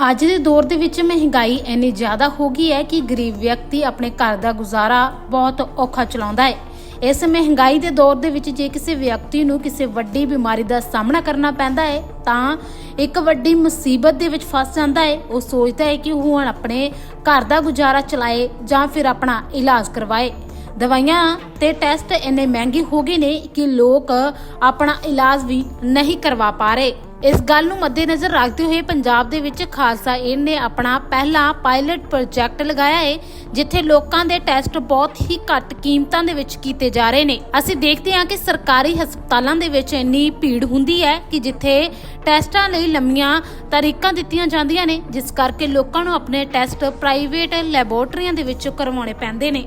ਅੱਜ ਦੇ ਦੌਰ ਦੇ ਵਿੱਚ ਮਹਿੰਗਾਈ ਇੰਨੀ ਜ਼ਿਆਦਾ ਹੋ ਗਈ ਹੈ ਕਿ ਗਰੀਬ ਵਿਅਕਤੀ ਆਪਣੇ ਘਰ ਦਾ ਗੁਜ਼ਾਰਾ ਬਹੁਤ ਔਖਾ ਚਲਾਉਂਦਾ ਹੈ। ਇਸ ਮਹਿੰਗਾਈ ਦੇ ਦੌਰ ਦੇ ਵਿੱਚ ਜੇ ਕਿਸੇ ਵਿਅਕਤੀ ਨੂੰ ਕਿਸੇ ਵੱਡੀ ਬਿਮਾਰੀ ਦਾ ਸਾਹਮਣਾ ਕਰਨਾ ਪੈਂਦਾ ਹੈ, ਤਾਂ ਇੱਕ ਵੱਡੀ ਮੁਸੀਬਤ ਦੇ ਵਿੱਚ ਫਸ ਜਾਂਦਾ ਹੈ। ਉਹ ਸੋਚਦਾ ਹੈ ਕਿ ਉਹ ਹੁਣ ਆਪਣੇ ਘਰ ਦਾ ਗੁਜ਼ਾਰਾ ਚਲਾਏ ਜਾਂ ਫਿਰ ਆਪਣਾ ਇਲਾਜ ਕਰਵਾਏ। ਦਵਾਈਆਂ ਤੇ ਟੈਸਟ ਇੰਨੇ ਮਹਿੰਗੇ ਹੋ ਗਏ ਨੇ ਕਿ ਲੋਕ ਆਪਣਾ ਇਲਾਜ ਵੀ ਨਹੀਂ ਕਰਵਾ ਪਾ ਰਹੇ। ਇਸ ਗੱਲ ਨੂੰ ਮੱਦੇਨਜ਼ਰ ਰੱਖਦੇ ਹੋਏ ਪੰਜਾਬ ਦੇ ਵਿੱਚ ਖਾਲਸਾ ਏਡ ਨੇ ਆਪਣਾ ਪਹਿਲਾ ਪਾਇਲਟ ਪ੍ਰੋਜੈਕਟ ਲਗਾਇਆ ਹੈ, ਜਿੱਥੇ ਲੋਕਾਂ ਦੇ ਟੈਸਟ ਬਹੁਤ ਹੀ ਘੱਟ ਕੀਮਤਾਂ ਦੇ ਵਿੱਚ ਕੀਤੇ ਜਾ ਰਹੇ ਨੇ। ਅਸੀਂ ਦੇਖਦੇ ਹਾਂ ਕਿ ਸਰਕਾਰੀ ਹਸਪਤਾਲਾਂ ਦੇ ਵਿੱਚ ਇੰਨੀ ਭੀੜ ਹੁੰਦੀ ਹੈ ਕਿ ਜਿੱਥੇ ਟੈਸਟਾਂ ਲਈ ਲੰਮੀਆਂ ਤਾਰੀਖਾਂ ਦਿੱਤੀਆਂ ਜਾਂਦੀਆਂ ਨੇ, ਜਿਸ ਕਰਕੇ ਲੋਕਾਂ ਨੂੰ ਆਪਣੇ ਟੈਸਟ ਪ੍ਰਾਈਵੇਟ ਲੈਬੋਰਟਰੀਆਂ ਦੇ ਵਿੱਚ ਕਰਵਾਉਣੇ ਪੈਂਦੇ ਨੇ।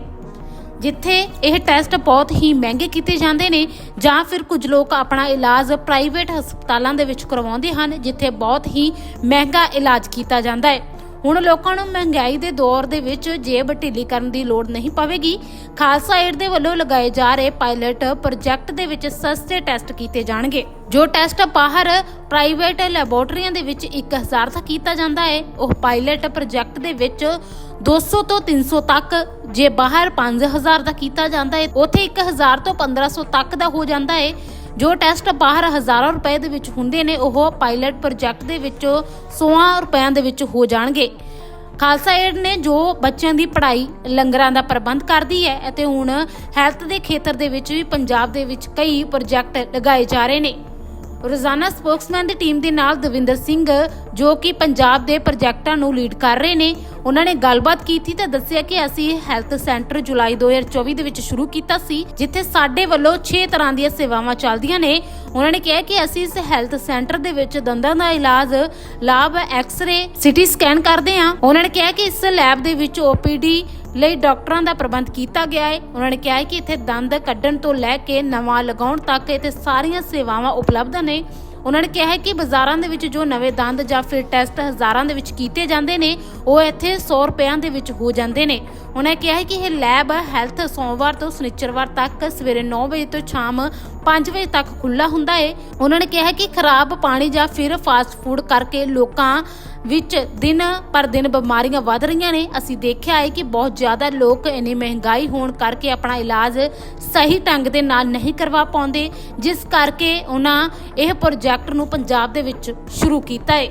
ਜਿੱਥੇ ਇਹ ਟੈਸਟ ਬਹੁਤ ਹੀ ਮਹਿੰਗੇ ਕੀਤੇ ਜਾਂਦੇ ਨੇ ਜਾਂ ਫਿਰ ਕੁਝ ਲੋਕ ਆਪਣਾ ਇਲਾਜ ਪ੍ਰਾਈਵੇਟ ਹਸਪਤਾਲਾਂ ਦੇ ਵਿੱਚ ਕਰਵਾਉਂਦੇ ਹਨ, ਜਿੱਥੇ ਬਹੁਤ ਹੀ ਮਹਿੰਗਾ ਇਲਾਜ ਕੀਤਾ ਜਾਂਦਾ ਹੈ। ਹੁਣ ਲੋਕਾਂ ਨੂੰ ਮਹਿੰਗਾਈ ਦੇ ਦੌਰ ਦੇ ਵਿੱਚ ਜੇਬ ਢਿੱਲੀ ਕਰਨ ਦੀ ਲੋੜ ਨਹੀਂ ਪਵੇਗੀ। ਖਾਲਸਾ ਏਡ ਦੇ ਵੱਲੋਂ ਲਗਾਏ ਜਾ ਰਹੇ ਪਾਇਲਟ ਪ੍ਰੋਜੈਕਟ ਦੇ ਵਿੱਚ ਸਸਤੇ ਟੈਸਟ ਕੀਤੇ ਜਾਣਗੇ। ਜੋ ਟੈਸਟ ਬਾਹਰ ਪ੍ਰਾਈਵੇਟ ਲੈਬੋਰਟਰੀਆਂ ਦੇ ਵਿੱਚ 1000 ਤੱਕ ਕੀਤਾ ਜਾਂਦਾ ਹੈ, ਉਹ ਪਾਇਲਟ ਪ੍ਰੋਜੈਕਟ ਦੇ ਵਿੱਚ 200 ਤੋਂ 300 ਤੱਕ, ਜੇ ਬਾਹਰ 5000 ਦਾ ਕੀਤਾ ਜਾਂਦਾ ਹੈ, ਉੱਥੇ 1000 ਤੋਂ 1500 ਤੱਕ ਦਾ ਹੋ ਜਾਂਦਾ ਹੈ। ਜੋ ਟੈਸਟ ਬਾਹਰ ਹਜ਼ਾਰਾਂ ਰੁਪਏ ਦੇ ਵਿੱਚ ਹੁੰਦੇ ਨੇ, ਉਹ ਪਾਇਲਟ ਪ੍ਰੋਜੈਕਟ ਦੇ ਵਿੱਚ 100 ਰੁਪਿਆਂ ਦੇ ਵਿੱਚ ਹੋ ਜਾਣਗੇ। ਖਾਲਸਾ ਏਡ ਨੇ ਜੋ ਬੱਚਿਆਂ ਦੀ ਪੜ੍ਹਾਈ ਲੰਗਰਾਂ ਦਾ ਪ੍ਰਬੰਧ ਕਰਦੀ ਹੈ ਅਤੇ ਹੁਣ ਹੈਲਥ ਦੇ ਖੇਤਰ ਦੇ ਵਿੱਚ ਵੀ ਪੰਜਾਬ ਦੇ ਵਿੱਚ ਕਈ ਪ੍ਰੋਜੈਕਟ ਲਗਾਏ ਜਾ ਰਹੇ ਨੇ। ਰੋਜ਼ਾਨਾ ਸਪੋਕਸਮੈਨ ਦੀ ਟੀਮ ਦੇ ਨਾਲ ਦਵਿੰਦਰ ਸਿੰਘ, ਜੋ ਕਿ ਪੰਜਾਬ ਦੇ ਪ੍ਰੋਜੈਕਟਾਂ ਨੂੰ ਲੀਡ ਕਰ ਰਹੇ ਨੇ, ਉਹਨਾਂ ਨੇ ਗੱਲਬਾਤ ਕੀਤੀ ਤੇ ਦੱਸਿਆ ਕਿ ਅਸੀਂ ਹੈਲਥ ਸੈਂਟਰ ਜੁਲਾਈ 2024 ਦੇ ਵਿੱਚ ਸ਼ੁਰੂ ਕੀਤਾ ਸੀ, ਜਿੱਥੇ ਸਾਡੇ ਵੱਲੋਂ 6 ਤਰ੍ਹਾਂ ਦੀਆਂ ਸੇਵਾਵਾਂ ਚੱਲਦੀਆਂ ਨੇ। ਉਹਨਾਂ ਨੇ ਕਿਹਾ ਕਿ ਅਸੀਂ ਇਸ ਹੈਲਥ ਸੈਂਟਰ ਦੇ ਵਿੱਚ ਦੰਦਾਂ ਦਾ ਇਲਾਜ ਲਾਭ ਐਕਸ-ਰੇ, ਸਿਟੀ ਸਕੈਨ ਕਰਦੇ ਹਾਂ। ਉਹਨਾਂ ਨੇ ਕਿਹਾ ਕਿ ਇਸ ਲੈਬ ਦੇ ਵਿੱਚ ਓਪੀਡੀ ਲਈ ਡਾਕਟਰਾਂ ਦਾ ਪ੍ਰਬੰਧ ਕੀਤਾ ਗਿਆ ਹੈ। ਉਹਨਾਂ ਨੇ ਕਿਹਾ ਹੈ ਕਿ ਇੱਥੇ ਦੰਦ ਕੱਢਣ ਤੋਂ ਲੈ ਕੇ ਨਵਾਂ ਲਗਾਉਣ ਤੱਕ ਇੱਥੇ ਸਾਰੀਆਂ ਸੇਵਾਵਾਂ ਉਪਲਬਧ ਨੇ। ਉਹਨਾਂ ਨੇ ਕਿਹਾ ਹੈ ਕਿ ਬਾਜ਼ਾਰਾਂ ਦੇ ਵਿੱਚ ਜੋ ਨਵੇਂ ਦੰਦ ਜਾਂ ਫਿਰ ਟੈਸਟ ਹਜ਼ਾਰਾਂ ਦੇ ਵਿੱਚ ਕੀਤੇ ਜਾਂਦੇ ਨੇ, ਉਹ ਇੱਥੇ 100 ਰੁਪਿਆਂ ਦੇ ਵਿੱਚ ਹੋ ਜਾਂਦੇ ਨੇ। ਉਹਨਾਂ ਕਿਹਾ ਕਿ ਇਹ ਲੈਬ ਹੈਲਥ ਸੋਮਵਾਰ ਤੋਂ ਸ਼ਨੀਚਰਵਾਰ ਤੱਕ ਸਵੇਰੇ 9 ਵਜੇ ਤੋਂ ਸ਼ਾਮ 5 ਵਜੇ ਤੱਕ ਖੁੱਲਾ ਹੁੰਦਾ ਹੈ ਉਹਨਾਂ ਨੇ ਕਿਹਾ ਕਿ ਖਰਾਬ ਪਾਣੀ ਜਾਂ ਫਿਰ ਫਾਸਟ ਫੂਡ ਕਰਕੇ ਲੋਕਾਂ ਵਿੱਚ ਦਿਨ ਪਰ ਦਿਨ ਬਿਮਾਰੀਆਂ ਵੱਧ ਰਹੀਆਂ ਨੇ। ਅਸੀਂ ਦੇਖਿਆ ਹੈ ਕਿ ਬਹੁਤ ਜ਼ਿਆਦਾ ਲੋਕ ਇੰਨੀ ਮਹਿੰਗਾਈ ਹੋਣ ਕਰਕੇ ਆਪਣਾ ਇਲਾਜ ਸਹੀ ਢੰਗ ਦੇ ਨਾਲ ਨਹੀਂ ਕਰਵਾ ਪਾਉਂਦੇ, ਜਿਸ ਕਰਕੇ ਉਹਨਾਂ ਇਹ ਪ੍ਰੋਜੈਕਟ ਨੂੰ ਪੰਜਾਬ ਦੇ ਵਿੱਚ ਸ਼ੁਰੂ ਕੀਤਾ ਹੈ